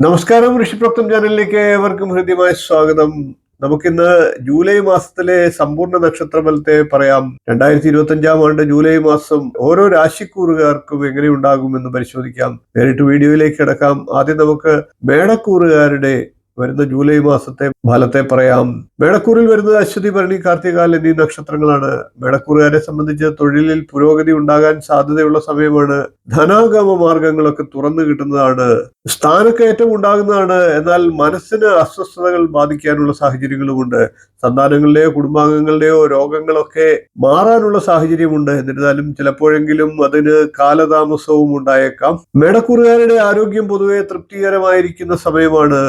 നമസ്കാരം ഋഷിപ്രോക്തം ചാനലിലേക്ക് ഏവർക്കും ഹൃദ്യമായ സ്വാഗതം. നമുക്കിന്ന് ജൂലൈ മാസത്തിലെ സമ്പൂർണ നക്ഷത്രഫലത്തെ പറയാം. രണ്ടായിരത്തി ഇരുപത്തി അഞ്ചാം ആണ്ട് ജൂലൈ മാസം ഓരോ രാശിക്കൂറുകാർക്കും എങ്ങനെ ഉണ്ടാകുമെന്ന് പരിശോധിക്കാം. നേരിട്ട് വീഡിയോയിലേക്ക് കിടക്കാം. ആദ്യം നമുക്ക് മേടക്കൂറുകാരുടെ വരുന്ന ജൂലൈ മാസത്തെ ഫലത്തെ പറയാം. മേടക്കൂറിൽ വരുന്നത് അശ്വതി ഭരണി കാർത്തികാൽ എന്നീ നക്ഷത്രങ്ങളാണ്. മേടക്കൂറുകാരെ സംബന്ധിച്ച് തൊഴിലിൽ പുരോഗതി ഉണ്ടാകാൻ സാധ്യതയുള്ള സമയമാണ്. ധനാഗമ മാർഗങ്ങളൊക്കെ തുറന്നു കിട്ടുന്നതാണ്. സ്ഥാനക്കയറ്റം ഉണ്ടാകുന്നതാണ്. എന്നാൽ മനസ്സിന് അസ്വസ്ഥതകൾ ബാധിക്കാനുള്ള സാഹചര്യങ്ങളുമുണ്ട്. സന്താനങ്ങളുടെയോ കുടുംബാംഗങ്ങളുടെയോ രോഗങ്ങളൊക്കെ മാറാനുള്ള സാഹചര്യമുണ്ട്. എന്നിരുന്നാലും ചിലപ്പോഴെങ്കിലും അതിന് കാലതാമസവും ഉണ്ടായേക്കാം. മേടക്കൂറുകാരുടെ ആരോഗ്യം പൊതുവെ തൃപ്തികരമായിരിക്കുന്ന സമയമാണ്.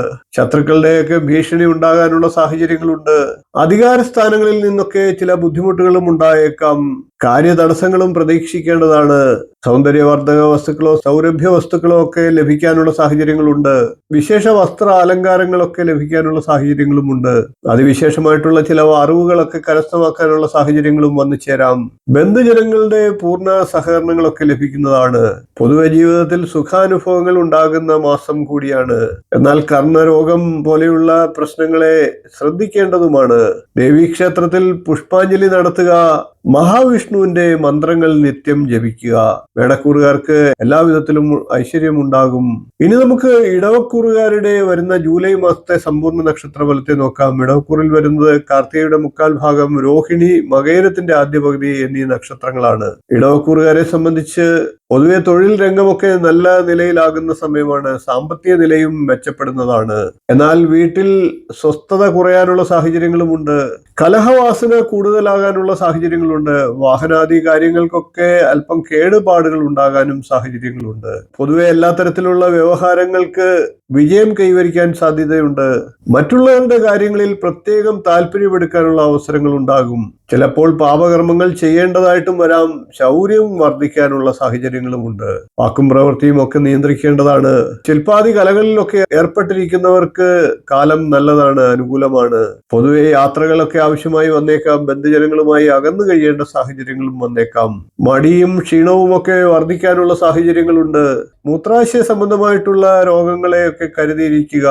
ശത്രുക്കളുടെയൊക്കെ ഭീഷണി ഉണ്ടാകാനുള്ള സാഹചര്യങ്ങളുണ്ട്. അധികാര സ്ഥാനങ്ങളിൽ നിന്നൊക്കെ ചില ബുദ്ധിമുട്ടുകളും ഉണ്ടായേക്കാം. കാര്യതടസ്സങ്ങളും പ്രതീക്ഷിക്കേണ്ടതാണ്. സൗന്ദര്യവർദ്ധക വസ്തുക്കളോ സൗരഭ്യ വസ്തുക്കളോ ഒക്കെ ലഭിക്കാനുള്ള സാഹചര്യങ്ങളുണ്ട്. വിശേഷ വസ്ത്ര അലങ്കാരങ്ങളൊക്കെ ലഭിക്കാനുള്ള സാഹചര്യങ്ങളുമുണ്ട്. അതിവിശേഷമായിട്ടുള്ള ചില അറിവുകളൊക്കെ കരസ്ഥമാക്കാനുള്ള സാഹചര്യങ്ങളും വന്നു ചേരാം. ബന്ധുജനങ്ങളുടെ പൂർണ സഹകരണങ്ങളൊക്കെ ലഭിക്കുന്നതാണ്. പൊതുവെ ജീവിതത്തിൽ സുഖാനുഭവങ്ങൾ ഉണ്ടാകുന്ന മാസം കൂടിയാണ്. എന്നാൽ കർണരോഗം പോലെയുള്ള പ്രശ്നങ്ങളെ ശ്രദ്ധിക്കേണ്ടതുമാണ്. ദേവീക്ഷേത്രത്തിൽ പുഷ്പാഞ്ജലി നടത്തുക മഹാവിഷ്ണുവിന്റെ മന്ത്രങ്ങൾ നിത്യം ജപിക്കുക. വേടക്കൂറുകാർക്ക് എല്ലാവിധത്തിലും ഐശ്വര്യമുണ്ടാകും. ഇനി നമുക്ക് ഇടവക്കൂറുകാരുടെ വരുന്ന ജൂലൈ മാസത്തെ സമ്പൂർണ നക്ഷത്ര ഫലത്തെ നോക്കാം. ഇടവക്കൂറിൽ വരുന്നത് കാർത്തികയുടെ മുക്കാൽ ഭാഗം രോഹിണി മകേരത്തിന്റെ ആദ്യ പകുതി എന്നീ നക്ഷത്രങ്ങളാണ്. ഇടവക്കൂറുകാരെ സംബന്ധിച്ച് പൊതുവെ തൊഴിൽ രംഗമൊക്കെ നല്ല നിലയിലാകുന്ന സമയമാണ് സാമ്പത്തിക നിലയും മെച്ചപ്പെടുന്നതാണ്. എന്നാൽ വീട്ടിൽ സ്വസ്ഥത കുറയാനുള്ള സാഹചര്യങ്ങളുമുണ്ട്. കലഹവാസന കൂടുതലാകാനുള്ള സാഹചര്യങ്ങളുണ്ട്. വാഹനാദി കാര്യങ്ങൾക്കൊക്കെ അല്പം കേടുപാടുകൾ ഉണ്ടാകാനും സാഹചര്യങ്ങളുണ്ട്. പൊതുവെ എല്ലാ തരത്തിലുള്ള വ്യവഹാരങ്ങൾക്ക് വിജയം കൈവരിക്കാൻ സാധ്യതയുണ്ട്. മറ്റുള്ളവരുടെ കാര്യങ്ങളിൽ പ്രത്യേകം താല്പര്യമെടുക്കാനുള്ള അവസരങ്ങൾ ഉണ്ടാകും ചിലപ്പോൾ പാപകർമ്മങ്ങൾ ചെയ്യേണ്ടതായിട്ടും വരാം. ശൗര്യം വർദ്ധിക്കാനുള്ള സാഹചര്യങ്ങളുമുണ്ട് വാക്കും പ്രവൃത്തിയും ഒക്കെ നിയന്ത്രിക്കേണ്ടതാണ്. ശില്പാദി കലകളിലൊക്കെ ഏർപ്പെട്ടിരിക്കുന്നവർക്ക് കാലം നല്ലതാണ് അനുകൂലമാണ്. പൊതുവെ യാത്രകളൊക്കെ ആവശ്യമായി വന്നേക്കാം ബന്ധുജനങ്ങളുമായി അകന്നു കഴിയേണ്ട സാഹചര്യങ്ങളും വന്നേക്കാം. മടിയും ക്ഷീണവും ഒക്കെ വർദ്ധിക്കാനുള്ള സാഹചര്യങ്ങളുണ്ട്. മൂത്രാശയ സംബന്ധമായിട്ടുള്ള രോഗങ്ങളെയൊക്കെ കരുതിയിരിക്കുക.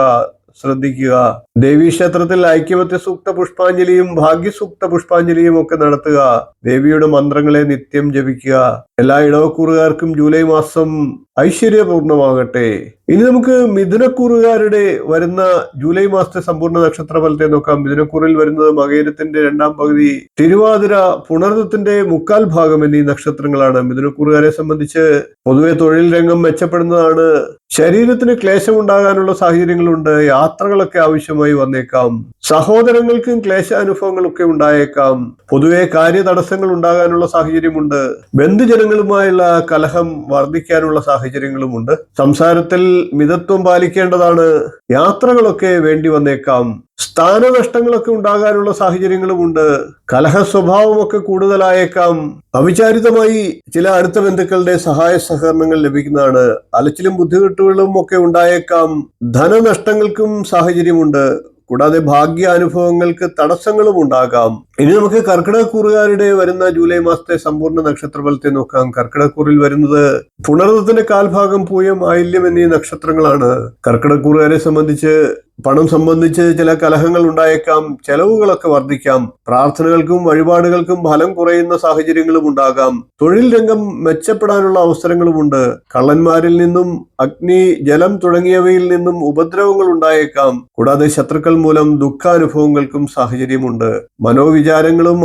ശ്രദ്ധിക്കുക. ദേവീക്ഷേത്രത്തിൽ ഐക്യവത്യ സൂക്ത പുഷ്പാഞ്ജലിയും ഭാഗ്യസൂക്ത പുഷ്പാഞ്ജലിയും ഒക്കെ നടത്തുക. ദേവിയുടെ മന്ത്രങ്ങളെ നിത്യം ജപിക്കുക. എല്ലാ ഇടവക്കൂറുകാർക്കും ജൂലൈ മാസം ഐശ്വര്യപൂർണമാകട്ടെ. ഇനി നമുക്ക് മിഥുനക്കൂറുകാരുടെ വരുന്ന ജൂലൈ മാസത്തെ സമ്പൂർണ നക്ഷത്ര ഫലത്തെ നോക്കാം. മിഥുനക്കൂറിൽ വരുന്നത് മകേരത്തിന്റെ രണ്ടാം പകുതി തിരുവാതിര പുണർന്നത്തിന്റെ മുക്കാൽ ഭാഗം എന്നീ നക്ഷത്രങ്ങളാണ്. മിഥുനക്കൂറുകാരെ സംബന്ധിച്ച് പൊതുവെ തൊഴിൽ രംഗം മെച്ചപ്പെടുന്നതാണ്. ശരീരത്തിന് ക്ലേശം ഉണ്ടാകാനുള്ള സാഹചര്യങ്ങളുണ്ട്. യാത്രകളൊക്കെ ആവശ്യമായി വന്നേക്കാം. സഹോദരങ്ങൾക്കും ക്ലേശാനുഭവങ്ങളൊക്കെ ഉണ്ടായേക്കാം. പൊതുവെ കാര്യതടസ്സങ്ങൾ ഉണ്ടാകാനുള്ള സാഹചര്യമുണ്ട്. ബന്ധുജനങ്ങളുമായുള്ള കലഹം വർദ്ധിക്കാനുള്ള സാഹചര്യങ്ങളുമുണ്ട്. സംസാരത്തിൽ മിതത്വം പാലിക്കേണ്ടതാണ്. യാത്രകളൊക്കെ വേണ്ടി വന്നേക്കാം. സ്ഥാനനഷ്ടങ്ങളൊക്കെ ഉണ്ടാകാനുള്ള സാഹചര്യങ്ങളുമുണ്ട്. കലഹ സ്വഭാവമൊക്കെ കൂടുതലായേക്കാം. അവിചാരിതമായി ചില അടുത്ത ബന്ധുക്കളുടെ സഹായ സഹകരണങ്ങൾ ലഭിക്കുന്നതാണ്. അലച്ചിലും ബുദ്ധിമുട്ടുകളും ഒക്കെ ഉണ്ടായേക്കാം. ധനനഷ്ടങ്ങൾക്കും സാഹചര്യമുണ്ട്. കൂടാതെ ഭാഗ്യ അനുഭവങ്ങൾക്ക് തടസ്സങ്ങളും ഉണ്ടാകാം. ഇനി നമുക്ക് കർക്കിടകക്കൂറുകാരുടെ വരുന്ന ജൂലൈ മാസത്തെ സമ്പൂർണ നക്ഷത്രഫലത്തെ നോക്കാം. കർക്കിടക്കൂറിൽ വരുന്നത് പുണർന്നത്തിന്റെ കാൽഭാഗം പൂയം ആയില്യം എന്നീ നക്ഷത്രങ്ങളാണ്. കർക്കിടക്കൂറുകാരെ സംബന്ധിച്ച് പണം സംബന്ധിച്ച് ചില കലഹങ്ങൾ ഉണ്ടായേക്കാം ചെലവുകളൊക്കെ വർദ്ധിക്കാം പ്രാർത്ഥനകൾക്കും വഴിപാടുകൾക്കും ഫലം കുറയുന്ന സാഹചര്യങ്ങളും ഉണ്ടാകാം. തൊഴിൽ രംഗം മെച്ചപ്പെടാനുള്ള അവസരങ്ങളുമുണ്ട് കള്ളന്മാരിൽ നിന്നും അഗ്നി ജലം തുടങ്ങിയവയിൽ നിന്നും ഉപദ്രവങ്ങൾ ഉണ്ടായേക്കാം. കൂടാതെ ശത്രുക്കൾ മൂലം ദുഃഖാനുഭവങ്ങൾക്കും സാഹചര്യമുണ്ട്. മനോവിചാരങ്ങളും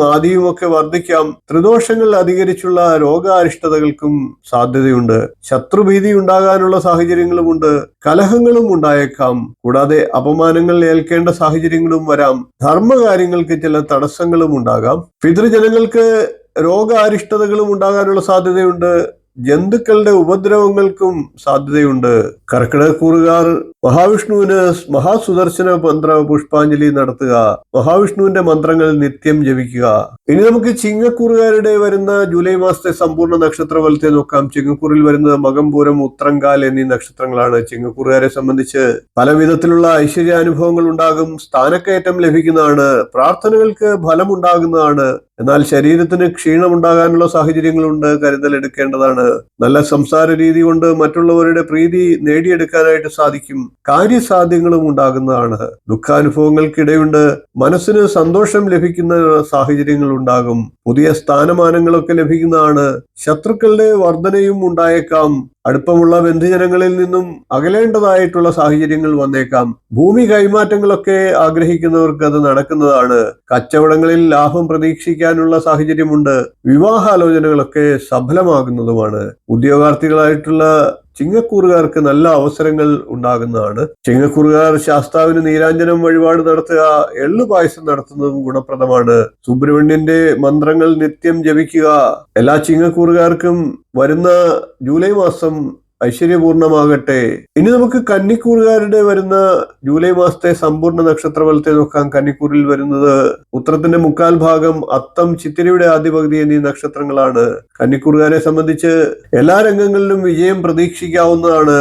ആദിയും ഒക്കെ വർദ്ധിക്കാം. ത്രിദോഷങ്ങൾ അധികരിച്ചുള്ള രോഗാരിഷ്ടതകൾക്കും സാധ്യതയുണ്ട്. ശത്രുഭീതി ഉണ്ടാകാനുള്ള സാഹചര്യങ്ങളുമുണ്ട് കലഹങ്ങളും ഉണ്ടായേക്കാം. കൂടാതെ അപമാനങ്ങൾ ഏൽക്കേണ്ട സാഹചര്യങ്ങളും വരാം. ധർമ്മകാര്യങ്ങൾക്ക് ചില തടസ്സങ്ങളും ഉണ്ടാകാം. പിതൃജനങ്ങൾക്ക് രോഗാരിഷ്ടതകളും ഉണ്ടാകാനുള്ള സാധ്യതയുണ്ട്. ജന്തുക്കളുടെ ഉപദ്രവങ്ങൾക്കും സാധ്യതയുണ്ട്. കർക്കിടകക്കൂറുകാർ മഹാവിഷ്ണുവിന് മഹാസുദർശന മന്ത്ര പുഷ്പാഞ്ജലി നടത്തുക. മഹാവിഷ്ണുവിന്റെ മന്ത്രങ്ങൾ നിത്യം ജപിക്കുക. ഇനി നമുക്ക് ചിങ്ങക്കൂറുകാരുടെ വരുന്ന ജൂലൈ മാസത്തെ സമ്പൂർണ നക്ഷത്ര ഫലത്തെ നോക്കാം. ചിങ്ങക്കൂറിൽ വരുന്നത് മകംപൂരം ഉത്രങ്കാൽ എന്നീ നക്ഷത്രങ്ങളാണ് ചിങ്ങക്കൂറുകാരെ സംബന്ധിച്ച്. പല വിധത്തിലുള്ള ഐശ്വര്യാനുഭവങ്ങൾ ഉണ്ടാകും. സ്ഥാനക്കയറ്റം ലഭിക്കുന്നതാണ്. പ്രാർത്ഥനകൾക്ക് ഫലമുണ്ടാകുന്നതാണ്. എന്നാൽ ശരീരത്തിന് ക്ഷീണം ഉണ്ടാകാനുള്ള സാഹചര്യങ്ങളുണ്ട്. കരുതൽ എടുക്കേണ്ടതാണ്. നല്ല സംസാര രീതി കൊണ്ട് മറ്റുള്ളവരുടെ പ്രീതി നേടിയെടുക്കാനായിട്ട് സാധിക്കും. കാര്യസാധ്യങ്ങളും ഉണ്ടാകുന്നതാണ്. ദുഃഖാനുഭവങ്ങൾക്കിടയുണ്ട്. മനസ്സിന് സന്തോഷം ലഭിക്കുന്ന സാഹചര്യങ്ങൾ ഉണ്ടാകും. പുതിയ സ്ഥാനമാനങ്ങളൊക്കെ ലഭിക്കുന്നതാണ്. ശത്രുക്കളുടെ വർധനയും ഉണ്ടായേക്കാം. അടുപ്പമുള്ള ബന്ധുജനങ്ങളിൽ നിന്നും അകലേണ്ടതായിട്ടുള്ള സാഹചര്യങ്ങൾ വന്നേക്കാം. ഭൂമി കൈമാറ്റങ്ങളൊക്കെ ആഗ്രഹിക്കുന്നവർക്ക് അത് നടക്കുന്നതാണ്. കച്ചവടങ്ങളിൽ ലാഭം പ്രതീക്ഷിക്കാനുള്ള സാഹചര്യമുണ്ട്. വിവാഹാലോചനകളൊക്കെ സഫലമാകുന്നതുമാണ്. ഉദ്യോഗാർത്ഥികളായിട്ടുള്ള ചിങ്ങക്കൂറുകാർക്ക് നല്ല അവസരങ്ങൾ ഉണ്ടാകുന്നതാണ്. ചിങ്ങക്കൂറുകാർ ശാസ്താവിന് നീരാഞ്ജനം വഴിപാട് നടത്തുക എള്ളു പായസം നടത്തുന്നതും ഗുണപ്രദമാണ്. സുബ്രഹ്മണ്യന്റെ മന്ത്രങ്ങൾ നിത്യം ജപിക്കുക. എല്ലാ ചിങ്ങക്കൂറുകാർക്കും വരുന്ന ജൂലൈ മാസം ഐശ്വര്യപൂർണമാകട്ടെ. ഇനി നമുക്ക് കന്നിക്കൂറുകാരുടെ വരുന്ന ജൂലൈ മാസത്തെ സമ്പൂർണ നക്ഷത്രഫലത്തെ നോക്കാം. കന്നിക്കൂറിൽ വരുന്നത് ഉത്തരത്തിന്റെ മുക്കാൽ ഭാഗം അത്തം ചിത്തിരിയുടെ ആദ്യ പകുതി എന്നീ നക്ഷത്രങ്ങളാണ്. കന്നിക്കൂറുകാരെ സംബന്ധിച്ച് എല്ലാ രംഗങ്ങളിലും വിജയം പ്രതീക്ഷിക്കാവുന്നതാണ്.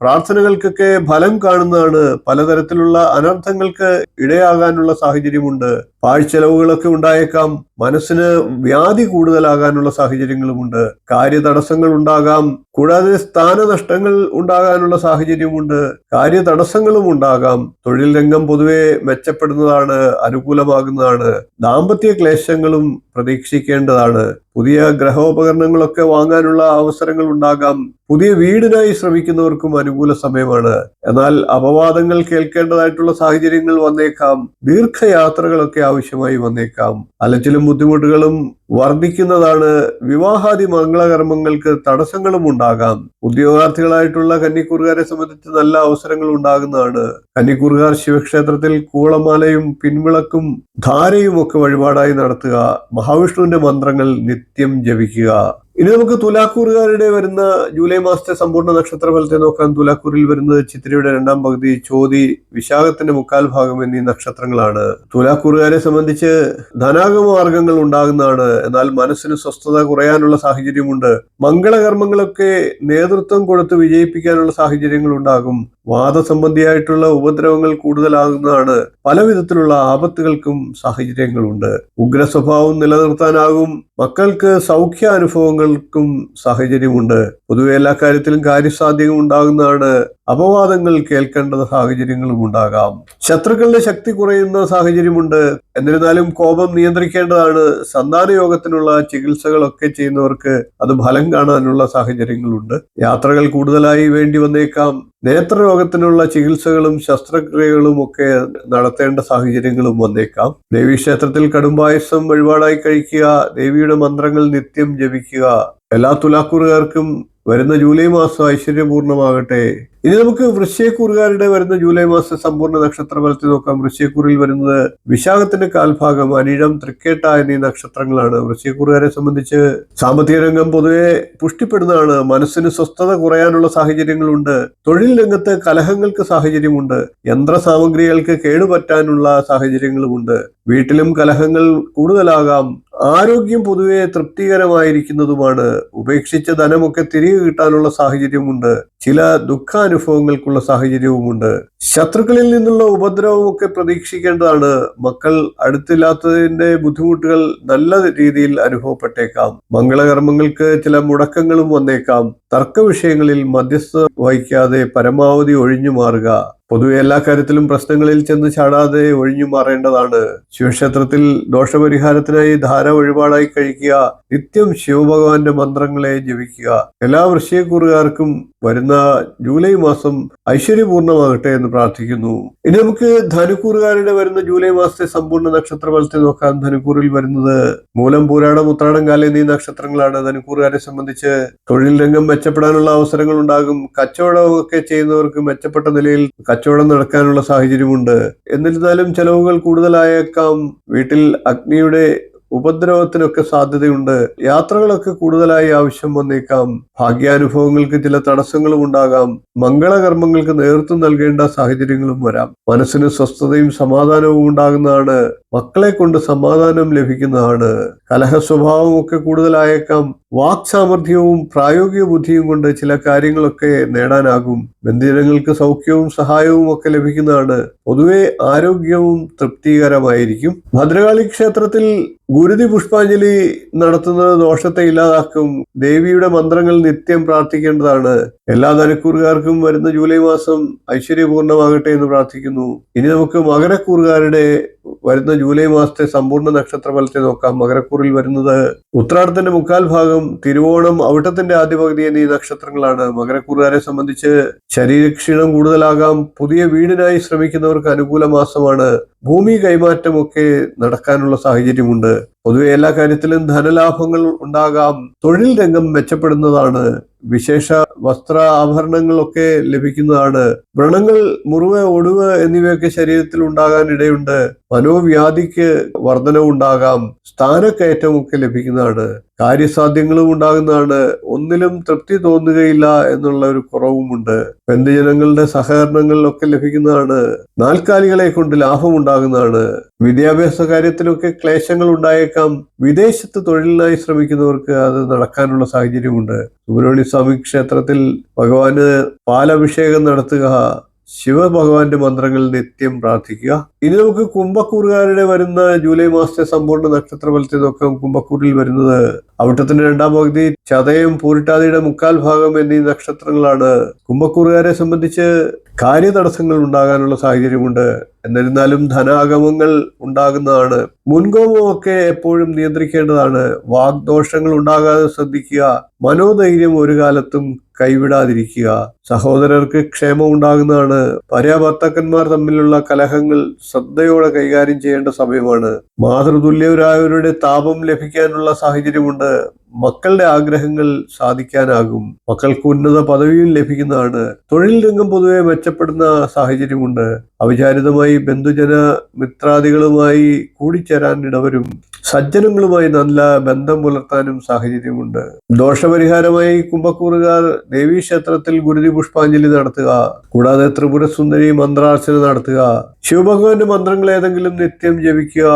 പ്രാർത്ഥനകൾക്കൊക്കെ ഫലം കാണുന്നതാണ്. പലതരത്തിലുള്ള അനർത്ഥങ്ങൾക്ക് ഇടയാകാനുള്ള സാഹചര്യമുണ്ട്. പാഴ്ചെലവുകളൊക്കെ ഉണ്ടായേക്കാം. മനസ്സിന് വ്യാധി കൂടുതലാകാനുള്ള സാഹചര്യങ്ങളുമുണ്ട്. കാര്യതടസ്സങ്ങൾ ഉണ്ടാകാം. കൂടാതെ സ്ഥാനനഷ്ടങ്ങൾ ഉണ്ടാകാനുള്ള സാഹചര്യമുണ്ട്. കാര്യതടസ്സങ്ങളും ഉണ്ടാകാം. തൊഴിൽ രംഗം പൊതുവെ മെച്ചപ്പെടുന്നതാണ് അനുകൂലമാകുന്നതാണ്. ദാമ്പത്യ ക്ലേശങ്ങളും പ്രതീക്ഷിക്കേണ്ടതാണ്. പുതിയ ഗ്രഹോപകരണങ്ങളൊക്കെ വാങ്ങാനുള്ള അവസരങ്ങൾ ഉണ്ടാകാം. പുതിയ വീടിനായി ശ്രമിക്കുന്നവർക്കും അനുകൂല സമയമാണ്. എന്നാൽ അപവാദങ്ങൾ കേൾക്കേണ്ടതായിട്ടുള്ള സാഹചര്യങ്ങൾ വന്നേക്കാം. ദീർഘയാത്രകളൊക്കെ ആവശ്യമായി വന്നേക്കാം. അലച്ചിലും ബുദ്ധിമുട്ടുകളും വർദ്ധിക്കുന്നതാണ് വിവാഹാദി മംഗളകർമ്മങ്ങൾക്ക് തടസ്സങ്ങളും ഉണ്ടാകാം. ഉദ്യോഗാർത്ഥികളായിട്ടുള്ള കന്നിക്കൂറുകാരെ സംബന്ധിച്ച് നല്ല അവസരങ്ങൾ ഉണ്ടാകുന്നതാണ്. കന്നിക്കൂറുകാർ ശിവക്ഷേത്രത്തിൽ കൂളമാലയും പിൻവിളക്കും ധാരയും ഒക്കെ വഴിപാടായി നടത്തുക മഹാവിഷ്ണുവിന്റെ മന്ത്രങ്ങൾ നിത്യം ജപിക്കുക. ഇനി നമുക്ക് തുലാക്കൂറുകാരുടെ വരുന്ന ജൂലൈ മാസത്തെ സമ്പൂർണ നക്ഷത്ര ഫലത്തെ നോക്കാൻ തുലാക്കൂറിൽ വരുന്നത് ചിത്രയുടെ രണ്ടാം പകുതി ചോതി വിശാഖത്തിന്റെ മുക്കാൽ ഭാഗം എന്നീ നക്ഷത്രങ്ങളാണ്. തുലാക്കൂറുകാരെ സംബന്ധിച്ച് ധനാഗമ മാർഗങ്ങൾ ഉണ്ടാകുന്നതാണ്. എന്നാൽ മനസ്സിന് സ്വസ്ഥത കുറയാനുള്ള സാഹചര്യമുണ്ട്. മംഗളകർമ്മങ്ങളൊക്കെ നേതൃത്വം കൊടുത്ത് വിജയിപ്പിക്കാനുള്ള സാഹചര്യങ്ങൾ ഉണ്ടാകും വാദസംബന്ധിയായിട്ടുള്ള ഉപദ്രവങ്ങൾ കൂടുതലാകുന്നതാണ് പല വിധത്തിലുള്ള ആപത്തുകൾക്കും സാഹചര്യങ്ങളുണ്ട്. ഉഗ്ര സ്വഭാവം നിലനിർത്താനാകും. മക്കൾക്ക് സൗഖ്യ അനുഭവങ്ങൾക്കും സാഹചര്യമുണ്ട്. പൊതുവെ എല്ലാ കാര്യത്തിലും കാര്യസാധ്യത ഉണ്ടാകുന്നതാണ് അപവാദങ്ങൾ കേൾക്കേണ്ട സാഹചര്യങ്ങളും ഉണ്ടാകാം. ശത്രുക്കളുടെ ശക്തി കുറയുന്ന സാഹചര്യമുണ്ട്. എന്നിരുന്നാലും കോപം നിയന്ത്രിക്കേണ്ടതാണ്. സന്താന യോഗത്തിനുള്ള ചികിത്സകളൊക്കെ ചെയ്യുന്നവർക്ക് അത് ഫലം കാണാനുള്ള സാഹചര്യങ്ങളുണ്ട്. യാത്രകൾ കൂടുതലായി വേണ്ടി വന്നേക്കാം. നേത്രരോഗത്തിനുള്ള ചികിത്സകളും ശസ്ത്രക്രിയകളും ഒക്കെ നടത്തേണ്ട സാഹചര്യങ്ങളും വന്നേക്കാം. ദേവീക്ഷേത്രത്തിൽ കടുംപായസം വഴിപാടായി കഴിക്കുക ദേവിയുടെ മന്ത്രങ്ങൾ നിത്യം ജപിക്കുക. എല്ലാ തുലാക്കൂറുകാർക്കും വരുന്ന ജൂലൈ മാസം ഐശ്വര്യപൂർണമാകട്ടെ. ഇനി നമുക്ക് വൃശ്ചയക്കൂറുകാരുടെ വരുന്ന ജൂലൈ മാസം സമ്പൂർണ നക്ഷത്ര ഫലത്തിൽ നോക്കാം. വൃശ്യക്കൂറിൽ വരുന്നത് വിശാഖത്തിന്റെ കാൽഭാഗം അനിഴം തൃക്കേട്ട എന്നീ നക്ഷത്രങ്ങളാണ്. വൃശ്യക്കൂറുകാരെ സംബന്ധിച്ച് സാമ്പത്തിക രംഗം പൊതുവെ പുഷ്ടിപ്പെടുന്നതാണ്. മനസ്സിന് സ്വസ്ഥത കുറയാനുള്ള സാഹചര്യങ്ങളുണ്ട്. തൊഴിൽ രംഗത്ത് കലഹങ്ങൾക്ക് സാഹചര്യമുണ്ട്. യന്ത്ര സാമഗ്രികൾക്ക് കേടുപറ്റാനുള്ള സാഹചര്യങ്ങളുമുണ്ട്. വീട്ടിലും കലഹങ്ങൾ കൂടുതലാകാം. ആരോഗ്യം പൊതുവെ തൃപ്തികരമായിരിക്കുന്നതുമാണ്. ഉപേക്ഷിച്ച ധനമൊക്കെ തിരികെ കിട്ടാനുള്ള സാഹചര്യമുണ്ട്. ചില ദുഃഖാനുഭവങ്ങൾക്കുള്ള സാഹചര്യവുമുണ്ട്. ശത്രുക്കളിൽ നിന്നുള്ള ഉപദ്രവമൊക്കെ പ്രതീക്ഷിക്കേണ്ടതാണ്. മക്കൾ അടുത്തില്ലാത്തതിന്റെ ബുദ്ധിമുട്ടുകൾ നല്ല രീതിയിൽ അനുഭവപ്പെട്ടേക്കാം. മംഗളകർമ്മങ്ങൾക്ക് ചില മുടക്കങ്ങളും വന്നേക്കാം. തർക്ക വിഷയങ്ങളിൽ മധ്യസ്ഥ വഹിക്കാതെ പരമാവധി ഒഴിഞ്ഞു മാറുക. പൊതുവെ എല്ലാ കാര്യത്തിലും പ്രശ്നങ്ങളിൽ ചെന്ന് ചാടാതെ ഒഴിഞ്ഞു മാറേണ്ടതാണ്. ശിവക്ഷേത്രത്തിൽ ദോഷപരിഹാരത്തിനായി ധാര വഴിപാടായി കഴിക്കുക നിത്യം ശിവഭഗവാന്റെ മന്ത്രങ്ങളെ ജപിക്കുക. എല്ലാ വൃശ്ചയക്കൂറുകാർക്കും വരുന്ന ജൂലൈ മാസം ഐശ്വര്യപൂർണമാകട്ടെ എന്ന് പ്രാർത്ഥിക്കുന്നു. ഇനി നമുക്ക് ധനുക്കൂറുകാരുടെ വരുന്ന ജൂലൈ മാസത്തെ സമ്പൂർണ നക്ഷത്ര ഫലത്തെ നോക്കാം. ധനുക്കൂറിൽ വരുന്നത് മൂലം പൂരാടം ഉത്രാടം കാലം എന്നീ നക്ഷത്രങ്ങളാണ്. ധനുക്കൂറുകാരെ സംബന്ധിച്ച് തൊഴിൽ രംഗം മെച്ചപ്പെടാനുള്ള അവസരങ്ങൾ ഉണ്ടാകും കച്ചവടമൊക്കെ ചെയ്യുന്നവർക്ക് മെച്ചപ്പെട്ട നിലയിൽ കച്ചവടം നടക്കാനുള്ള സാഹചര്യമുണ്ട്. എന്നിരുന്നാലും ചെലവുകൾ കൂടുതലായേക്കാം. വീട്ടിൽ അഗ്നിയുടെ ഉപദ്രവത്തിനൊക്കെ സാധ്യതയുണ്ട്. യാത്രകളൊക്കെ കൂടുതലായി ആവശ്യം വന്നേക്കാം. ഭാഗ്യാനുഭവങ്ങൾക്ക് ചില തടസ്സങ്ങളും ഉണ്ടാകാം. മംഗളകർമ്മങ്ങൾക്ക് നേതൃത്വം നൽകേണ്ട സാഹചര്യങ്ങളും വരാം. മനസ്സിന് സ്വസ്ഥതയും സമാധാനവും ഉണ്ടാകുന്നതാണ്. മക്കളെ കൊണ്ട് സമാധാനം ലഭിക്കുന്നതാണ്. കലഹ സ്വഭാവവും ഒക്കെ കൂടുതലായേക്കാം. വാക് സാമർഥ്യവും പ്രായോഗിക ബുദ്ധിയും കൊണ്ട് ചില കാര്യങ്ങളൊക്കെ നേടാനാകും. ബന്ധുജനങ്ങൾക്ക് സൗഖ്യവും സഹായവും ഒക്കെ ലഭിക്കുന്നതാണ്. പൊതുവെ ആരോഗ്യവും തൃപ്തികരമായിരിക്കും. ഭദ്രകാളി ക്ഷേത്രത്തിൽ ഗുരുതി പുഷ്പാഞ്ജലി നടത്തുന്നത് ദോഷത്തെ ഇല്ലാതാക്കും. ദേവിയുടെ മന്ത്രങ്ങൾ നിത്യം പ്രാർത്ഥിക്കേണ്ടതാണ്. എല്ലാ ധനക്കൂറുകാർക്കും വരുന്ന ജൂലൈ മാസം ഐശ്വര്യപൂർണമാകട്ടെ എന്ന് പ്രാർത്ഥിക്കുന്നു. ഇനി നമുക്ക് മകരക്കൂറുകാരുടെ വരുന്ന ജൂലൈ മാസത്തെ സമ്പൂർണ നക്ഷത്ര നോക്കാം. നോക്കാം മകരക്കൂറിൽ വരുന്നത് ഉത്രാടത്തിന്റെ മുക്കാൽ ഭാഗം തിരുവോണം അവിട്ടത്തിന്റെ ആദ്യ പകുതി എന്നീ നക്ഷത്രങ്ങളാണ്. മകരക്കൂറുകാരെ സംബന്ധിച്ച് ശരീരക്ഷീണം കൂടുതലാകാം പുതിയ വീടിനായി ശ്രമിക്കുന്നവർക്ക് അനുകൂല മാസമാണ് ഭൂമി കൈമാറ്റമൊക്കെ നടക്കാനുള്ള സാഹചര്യമുണ്ട്. പൊതുവെ എല്ലാ കാര്യത്തിലും ധനലാഭങ്ങൾ ഉണ്ടാകാം. തൊഴിൽ രംഗം മെച്ചപ്പെടുന്നതാണ്. വിശേഷ വസ്ത്ര ആഭരണങ്ങളൊക്കെ ലഭിക്കുന്നതാണ്. വ്രണങ്ങൾ മുറിവ് ഒടിവ് എന്നിവയൊക്കെ ശരീരത്തിൽ ഉണ്ടാകാൻ ഇടയുണ്ട്. മനോവ്യാധിക്ക് വർധനവുണ്ടാകാം. സ്ഥാനക്കയറ്റമൊക്കെ ലഭിക്കുന്നതാണ്. കാര്യസാധ്യങ്ങളും ഉണ്ടാകുന്നതാണ്. ഒന്നിലും തൃപ്തി തോന്നുകയില്ല എന്നുള്ള ഒരു കുറവുമുണ്ട്. ബന്ധുജനങ്ങളുടെ സഹകരണങ്ങളിലൊക്കെ ലഭിക്കുന്നതാണ്. നാൽക്കാലികളെ കൊണ്ട് ലാഭം ഉണ്ടാകുന്നതാണ് വിദ്യാഭ്യാസ കാര്യത്തിലൊക്കെ ക്ലേശങ്ങൾ ഉണ്ടായേക്കാം. വിദേശത്ത് തൊഴിലിനായി ശ്രമിക്കുന്നവർക്ക് അത് നടക്കാനുള്ള സാഹചര്യമുണ്ട്. സുബ്രഹ്മണ്യ സ്വാമി ക്ഷേത്രത്തിൽ ഭഗവാന് പാലഭിഷേകം നടത്തുക ശിവഭഗവാന്റെ മന്ത്രങ്ങൾ നിത്യം പ്രാർത്ഥിക്കുക. ഇനി നമുക്ക് കുംഭക്കൂറുകാരുടെ വരുന്ന ജൂലൈ മാസത്തെ സമ്പൂർണ നക്ഷത്ര ഫലത്തെ നോക്കാം. കുംഭക്കൂറിൽ വരുന്നത് അവിട്ടത്തിന്റെ രണ്ടാം പകുതി ചതയം പൂരിട്ടാതിയുടെ മുക്കാൽ ഭാഗം എന്നീ നക്ഷത്രങ്ങളാണ് കുംഭക്കൂറുകാരെ സംബന്ധിച്ച് കാര്യതടസ്സങ്ങൾ ഉണ്ടാകാനുള്ള സാഹചര്യമുണ്ട്. എന്നിരുന്നാലും ധനാഗമങ്ങൾ ഉണ്ടാകുന്നതാണ്. മുൻകോപമൊക്കെ എപ്പോഴും നിയന്ത്രിക്കേണ്ടതാണ്. വാഗ്ദോഷങ്ങൾ ഉണ്ടാകാതെ ശ്രദ്ധിക്കുക. മനോധൈര്യം ഒരു കാലത്തും കൈവിടാതിരിക്കുക. സഹോദരർക്ക് ക്ഷേമം ഉണ്ടാകുന്നതാണ്. ഭാര്യാഭർത്താക്കന്മാർ തമ്മിലുള്ള കലഹങ്ങൾ ശ്രദ്ധയോടെ കൈകാര്യം ചെയ്യേണ്ട സമയമാണ്. മാതൃതുല്യരായവരുടെ താപം ലഭിക്കാനുള്ള സാഹചര്യമുണ്ട്. മക്കളുടെ ആഗ്രഹങ്ങൾ സാധിക്കാനാകും. മക്കൾക്ക് ഉന്നത പദവിയും ലഭിക്കുന്നതാണ്. തൊഴിൽ രംഗം പൊതുവെ മെച്ചപ്പെടുന്ന സാഹചര്യമുണ്ട്. അവിചാരിതമായി ബന്ധുജന മിത്രാദികളുമായി കൂടിച്ചേരാൻ ഇടവരും. സജ്ജനങ്ങളുമായി നല്ല ബന്ധം പുലർത്താനും സാഹചര്യമുണ്ട്. ദോഷപരിഹാരമായി കുംഭക്കൂറുകാർ ദേവീക്ഷേത്രത്തിൽ ഗുരുതി പുഷ്പാഞ്ജലി നടത്തുക. കൂടാതെ ത്രിപുരസുന്ദരി മന്ത്രാർച്ചന നടത്തുക. ശിവഭഗവാന്റെ മന്ത്രങ്ങൾ ഏതെങ്കിലും നിത്യം ജപിക്കുക.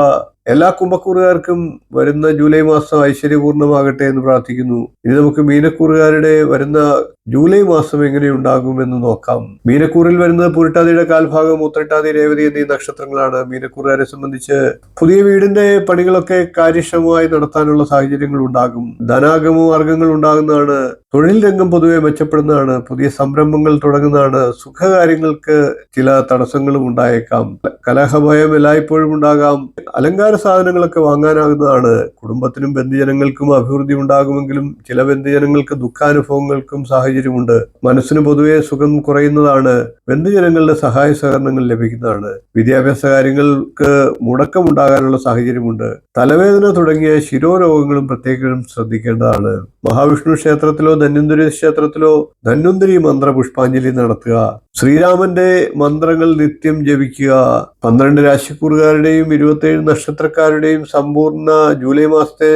എല്ലാ കുംഭക്കൂറുകാർക്കും വരുന്ന ജൂലൈ മാസം ഐശ്വര്യപൂർണമാകട്ടെ എന്ന് പ്രാർത്ഥിക്കുന്നു ഇനി നമുക്ക് മീനക്കൂറുകാരുടെ വരുന്ന ജൂലൈ മാസം എങ്ങനെയുണ്ടാകും എന്ന് നോക്കാം മീനക്കൂറിൽ വരുന്നത് പുരട്ടാതിയുടെ കാൽഭാഗം ഉത്രട്ടാതി രേവതി എന്നീ നക്ഷത്രങ്ങളാണ് മീനക്കൂറുകാരെ സംബന്ധിച്ച് പുതിയ വീടിന്റെ പണികളൊക്കെ കാര്യക്ഷമമായി നടത്താനുള്ള സാഹചര്യങ്ങൾ ഉണ്ടാകും ധനാഗമ മാർഗങ്ങൾ ഉണ്ടാകുന്നതാണ് തൊഴിൽ രംഗം പൊതുവെ മെച്ചപ്പെടുന്നതാണ് പുതിയ സംരംഭങ്ങൾ തുടങ്ങുന്നതാണ് സുഖകാര്യങ്ങൾക്ക് ചില തടസ്സങ്ങളും ഉണ്ടായേക്കാം കലഹഭയം എല്ലായ്പ്പോഴും ഉണ്ടാകാം അലങ്കാര സാധനങ്ങളൊക്കെ വാങ്ങാനാകുന്നതാണ്. കുടുംബത്തിനും ബന്ധുജനങ്ങൾക്കും അഭിവൃദ്ധി ഉണ്ടാകുമെങ്കിലും ചില ബന്ധുജനങ്ങൾക്ക് ദുഃഖാനുഭവങ്ങൾക്കും സാഹചര്യമുണ്ട്. മനസ്സിന് പൊതുവെ സുഖം കുറയുന്നതാണ്. ബന്ധുജനങ്ങളുടെ സഹായ സഹകരണങ്ങൾ ലഭിക്കുന്നതാണ്. വിദ്യാഭ്യാസ കാര്യങ്ങൾക്ക് മുടക്കമുണ്ടാകാനുള്ള സാഹചര്യമുണ്ട്. തലവേദന തുടങ്ങിയ ശിരോരോഗങ്ങളും പ്രത്യേകം ശ്രദ്ധിക്കേണ്ടതാണ്. മഹാവിഷ്ണു ക്ഷേത്രത്തിലോ ധന്വന്തരി ക്ഷേത്രത്തിലോ ധന്വന്തരി മന്ത്ര പുഷ്പാഞ്ജലി നടത്തുക. ശ്രീരാമന്റെ മന്ത്രങ്ങൾ നിത്യം ജപിക്കുക. പന്ത്രണ്ട് രാശിക്കൂറുകാരുടെയും ഇരുപത്തേഴ് നക്ഷത്രക്കാരുടെയും സമ്പൂർണ ജൂലൈ മാസത്തെ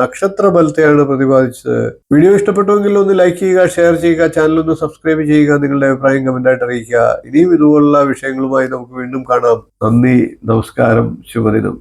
നക്ഷത്ര ഫലത്തെയാണ് പ്രതിപാദിച്ചത്. വീഡിയോ ഇഷ്ടപ്പെട്ടുവെങ്കിൽ ഒന്ന് ലൈക്ക് ചെയ്യുക ഷെയർ ചെയ്യുക ചാനൽ ഒന്ന് സബ്സ്ക്രൈബ് ചെയ്യുക നിങ്ങളുടെ അഭിപ്രായം കമന്റായിട്ട് അറിയിക്കുക. ഇനിയും ഇതുപോലുള്ള വിഷയങ്ങളുമായി നമുക്ക് വീണ്ടും കാണാം. നന്ദി നമസ്കാരം ശുഭദിനം.